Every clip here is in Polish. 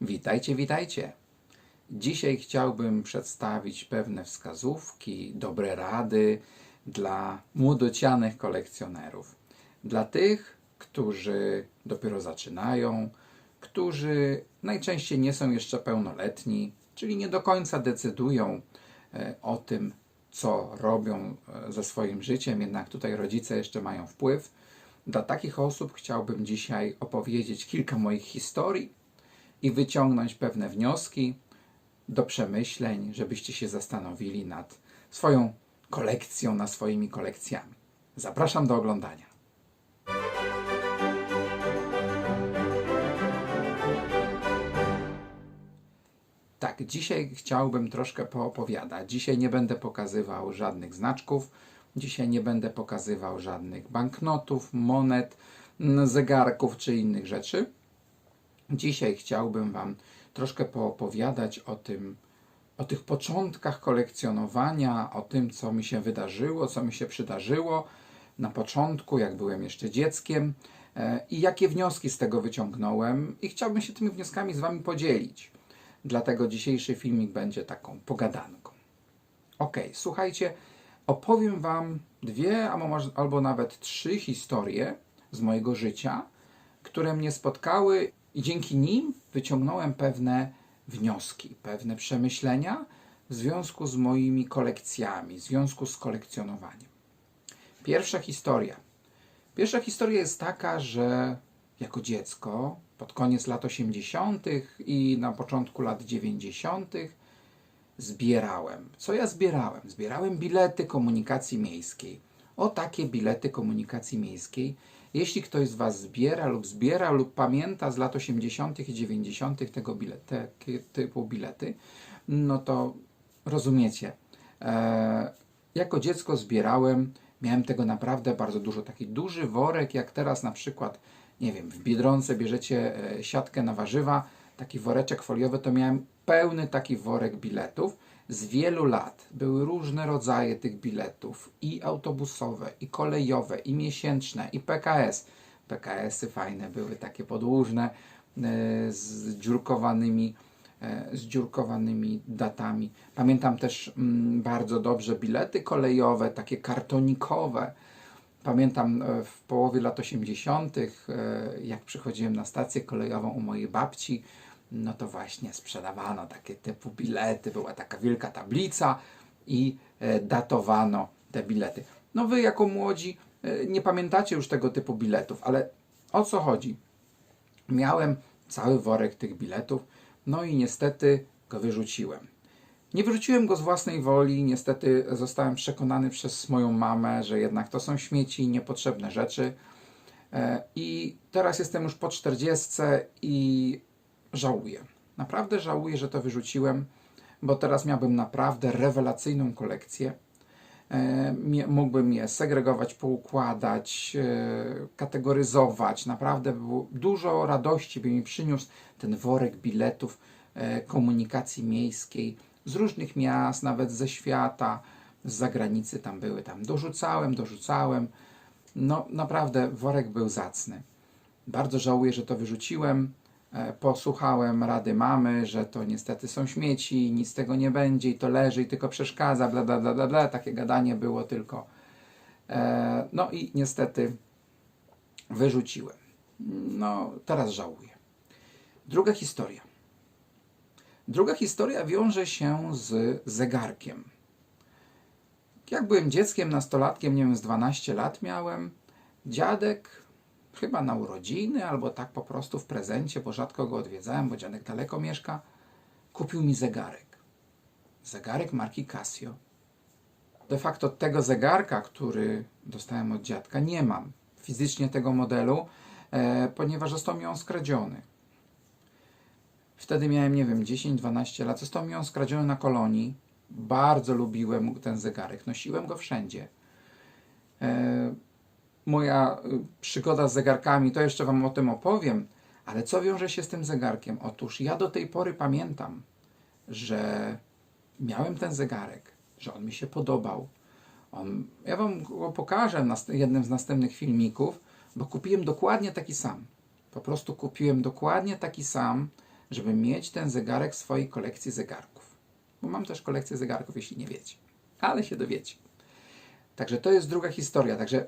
Witajcie, witajcie. Dzisiaj chciałbym przedstawić pewne wskazówki, dobre rady dla młodocianych kolekcjonerów. Dla tych, którzy dopiero zaczynają, którzy najczęściej nie są jeszcze pełnoletni, czyli nie do końca decydują e, o tym, co robią e, ze swoim życiem, jednak tutaj rodzice jeszcze mają wpływ. Dla takich osób chciałbym dzisiaj opowiedzieć kilka moich historii i wyciągnąć pewne wnioski do przemyśleń, żebyście się zastanowili nad swoją kolekcją, nad swoimi kolekcjami. Zapraszam do oglądania. Tak, dzisiaj chciałbym troszkę poopowiadać. Dzisiaj nie będę pokazywał żadnych znaczków, dzisiaj nie będę pokazywał żadnych banknotów, monet, zegarków czy innych rzeczy. Dzisiaj chciałbym Wam troszkę poopowiadać o tym, o tych początkach kolekcjonowania, o tym, co mi się wydarzyło, co mi się przydarzyło na początku, jak byłem jeszcze dzieckiem e, i jakie wnioski z tego wyciągnąłem. I chciałbym się tymi wnioskami z Wami podzielić. Dlatego dzisiejszy filmik będzie taką pogadanką. Ok, słuchajcie, opowiem Wam dwie, albo, nawet trzy historie z mojego życia, które mnie spotkały i dzięki nim wyciągnąłem pewne wnioski, pewne przemyślenia w związku z moimi kolekcjami, w związku z kolekcjonowaniem. Pierwsza historia. Pierwsza historia jest taka, że jako dziecko, pod koniec lat 80. i na początku lat 90., zbierałem. Co ja zbierałem? Zbierałem bilety komunikacji miejskiej. O takie bilety komunikacji miejskiej. Jeśli ktoś z Was zbiera lub zbiera lub pamięta z lat 80. i 90. tego bilet, takie typu bilety, no to rozumiecie. E, jako dziecko zbierałem, miałem tego naprawdę bardzo dużo. Taki duży worek, jak teraz na przykład, nie wiem, w Biedronce bierzecie e, siatkę na warzywa, taki woreczek foliowy, to miałem pełny taki worek biletów z wielu lat. Były różne rodzaje tych biletów i autobusowe, i kolejowe, i miesięczne, i PKS. PKS-y fajne były, takie podłużne, e, z dziurkowanymi, e, z dziurkowanymi datami. Pamiętam też mm, bardzo dobrze bilety kolejowe, takie kartonikowe. Pamiętam e, w połowie lat 80., e, jak przychodziłem na stację kolejową u mojej babci, no to właśnie sprzedawano takie typu bilety, była taka wielka tablica i e, datowano te bilety. No wy jako młodzi e, nie pamiętacie już tego typu biletów, ale o co chodzi? Miałem cały worek tych biletów, no i niestety go wyrzuciłem. Nie wyrzuciłem go z własnej woli, niestety zostałem przekonany przez moją mamę, że jednak to są śmieci niepotrzebne rzeczy. E, I teraz jestem już po 40 i żałuję. Naprawdę żałuję, że to wyrzuciłem, bo teraz miałbym naprawdę rewelacyjną kolekcję. E, Mógłbym je segregować, poukładać, e, kategoryzować. Naprawdę było dużo radości by mi przyniósł ten worek biletów e, komunikacji miejskiej z różnych miast, nawet ze świata, z zagranicy tam były. Tam dorzucałem, dorzucałem. No naprawdę worek był zacny. Bardzo żałuję, że to wyrzuciłem. E, Posłuchałem rady mamy, że to niestety są śmieci, nic z tego nie będzie i to leży i tylko przeszkadza, bla bla bla bla, takie gadanie było tylko. E, No i niestety wyrzuciłem. No, teraz żałuję. Druga historia. Druga historia wiąże się z zegarkiem. Jak byłem dzieckiem, nastolatkiem, nie wiem, z 12 lat miałem, dziadek chyba na urodziny albo tak po prostu w prezencie, bo rzadko go odwiedzałem, bo dziadek daleko mieszka, kupił mi zegarek. Zegarek marki Casio. De facto tego zegarka, który dostałem od dziadka, nie mam fizycznie tego modelu, e, ponieważ został mi on skradziony. Wtedy miałem, nie wiem, 10-12 lat. Został mi on skradziony na kolonii. Bardzo lubiłem ten zegarek. Nosiłem go wszędzie. E, moja y, przygoda z zegarkami, to jeszcze Wam o tym opowiem, ale co wiąże się z tym zegarkiem? Otóż ja do tej pory pamiętam, że miałem ten zegarek, że on mi się podobał. On, ja Wam go pokażę w jednym z następnych filmików, bo kupiłem dokładnie taki sam. Po prostu kupiłem dokładnie taki sam żeby mieć ten zegarek w swojej kolekcji zegarków. Bo mam też kolekcję zegarków, jeśli nie wiecie. Ale się dowiecie. Także to jest druga historia. Także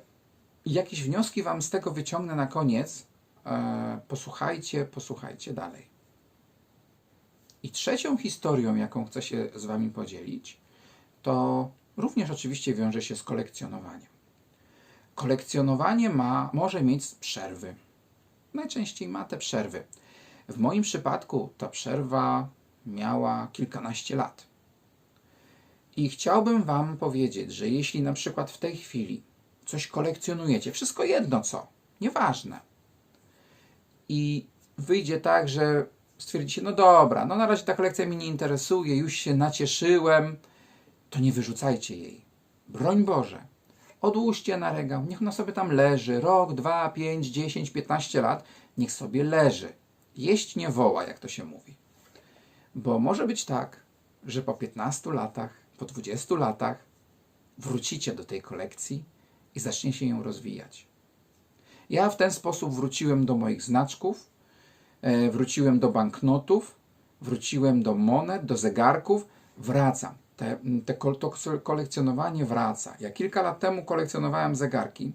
jakieś wnioski Wam z tego wyciągnę na koniec. E, posłuchajcie, posłuchajcie dalej. I trzecią historią, jaką chcę się z Wami podzielić, to również oczywiście wiąże się z kolekcjonowaniem. Kolekcjonowanie ma, może mieć przerwy. Najczęściej ma te przerwy. W moim przypadku ta przerwa miała kilkanaście lat. I chciałbym Wam powiedzieć, że jeśli na przykład w tej chwili coś kolekcjonujecie, wszystko jedno co, nieważne, i wyjdzie tak, że stwierdzicie, no dobra, no na razie ta kolekcja mnie nie interesuje, już się nacieszyłem, to nie wyrzucajcie jej. Broń Boże. Odłóżcie na regał, niech ona sobie tam leży, rok, dwa, pięć, dziesięć, piętnaście lat, niech sobie leży. Jeść nie woła, jak to się mówi. Bo może być tak, że po 15 latach, po 20 latach wrócicie do tej kolekcji i zacznie się ją rozwijać. Ja w ten sposób wróciłem do moich znaczków, e, wróciłem do banknotów, wróciłem do monet, do zegarków, wracam. Te, te, to kolekcjonowanie wraca. Ja kilka lat temu kolekcjonowałem zegarki.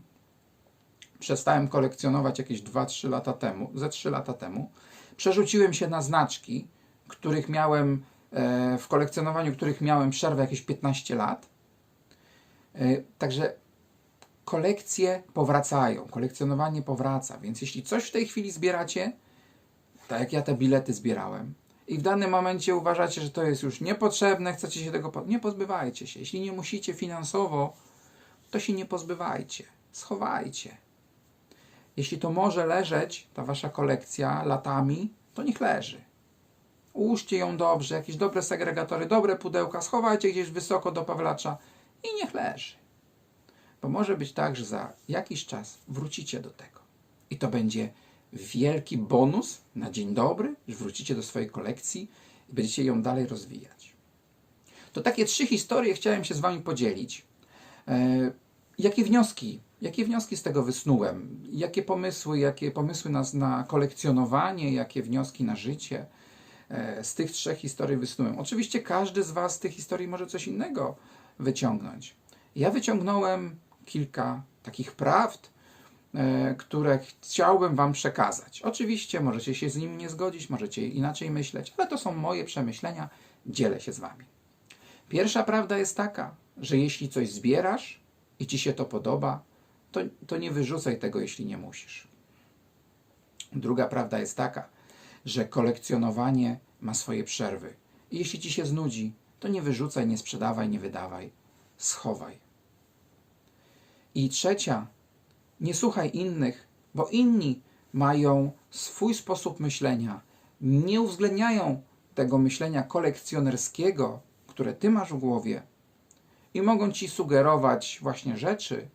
Przestałem kolekcjonować jakieś 2-3 lata temu, ze 3 lata temu. Przerzuciłem się na znaczki, których miałem e, w kolekcjonowaniu, których miałem przerwę jakieś 15 lat. E, Także kolekcje powracają, kolekcjonowanie powraca, więc jeśli coś w tej chwili zbieracie, tak jak ja te bilety zbierałem, i w danym momencie uważacie, że to jest już niepotrzebne, chcecie się tego. Po... Nie pozbywajcie się. Jeśli nie musicie finansowo, to się nie pozbywajcie. Schowajcie. Jeśli to może leżeć, ta wasza kolekcja, latami, to niech leży. Ułóżcie ją dobrze, jakieś dobre segregatory, dobre pudełka, schowajcie gdzieś wysoko do pawlacza i niech leży. Bo może być tak, że za jakiś czas wrócicie do tego. I to będzie wielki bonus na dzień dobry, że wrócicie do swojej kolekcji i będziecie ją dalej rozwijać. To takie trzy historie chciałem się z Wami podzielić. E, jakie wnioski? Jakie wnioski z tego wysnułem? Jakie pomysły, jakie pomysły na, na kolekcjonowanie, jakie wnioski na życie e, z tych trzech historii wysnułem? Oczywiście każdy z Was z tych historii może coś innego wyciągnąć. Ja wyciągnąłem kilka takich prawd, e, które chciałbym Wam przekazać. Oczywiście możecie się z nimi nie zgodzić, możecie inaczej myśleć, ale to są moje przemyślenia, dzielę się z Wami. Pierwsza prawda jest taka, że jeśli coś zbierasz i Ci się to podoba, to, to nie wyrzucaj tego, jeśli nie musisz. Druga prawda jest taka, że kolekcjonowanie ma swoje przerwy. I jeśli Ci się znudzi, to nie wyrzucaj, nie sprzedawaj, nie wydawaj, schowaj. I trzecia, nie słuchaj innych, bo inni mają swój sposób myślenia, nie uwzględniają tego myślenia kolekcjonerskiego, które ty masz w głowie i mogą ci sugerować właśnie rzeczy,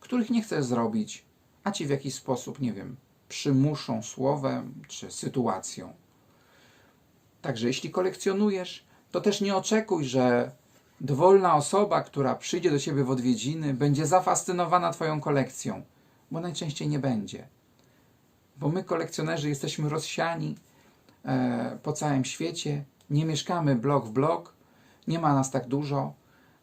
których nie chcesz zrobić, a ci w jakiś sposób, nie wiem, przymuszą słowem czy sytuacją. Także jeśli kolekcjonujesz, to też nie oczekuj, że dowolna osoba, która przyjdzie do ciebie w odwiedziny, będzie zafascynowana Twoją kolekcją, bo najczęściej nie będzie. Bo my, kolekcjonerzy, jesteśmy rozsiani e, po całym świecie, nie mieszkamy blok w blok, nie ma nas tak dużo,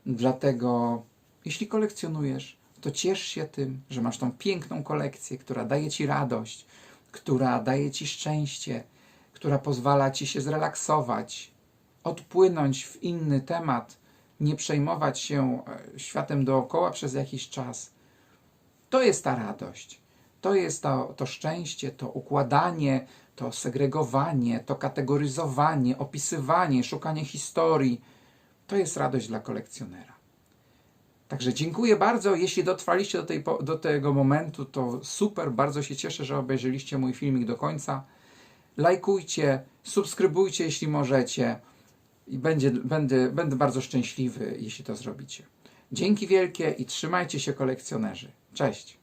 dlatego jeśli kolekcjonujesz, to ciesz się tym, że masz tą piękną kolekcję, która daje Ci radość, która daje Ci szczęście, która pozwala Ci się zrelaksować, odpłynąć w inny temat, nie przejmować się e, światem dookoła przez jakiś czas. To jest ta radość. To jest to, to szczęście, to układanie, to segregowanie, to kategoryzowanie, opisywanie, szukanie historii. To jest radość dla kolekcjonera. Także dziękuję bardzo. Jeśli dotrwaliście do, tej, do tego momentu, to super. Bardzo się cieszę, że obejrzeliście mój filmik do końca. Lajkujcie, subskrybujcie, jeśli możecie. I będzie, będę, będę bardzo szczęśliwy, jeśli to zrobicie. Dzięki wielkie i trzymajcie się, kolekcjonerzy. Cześć.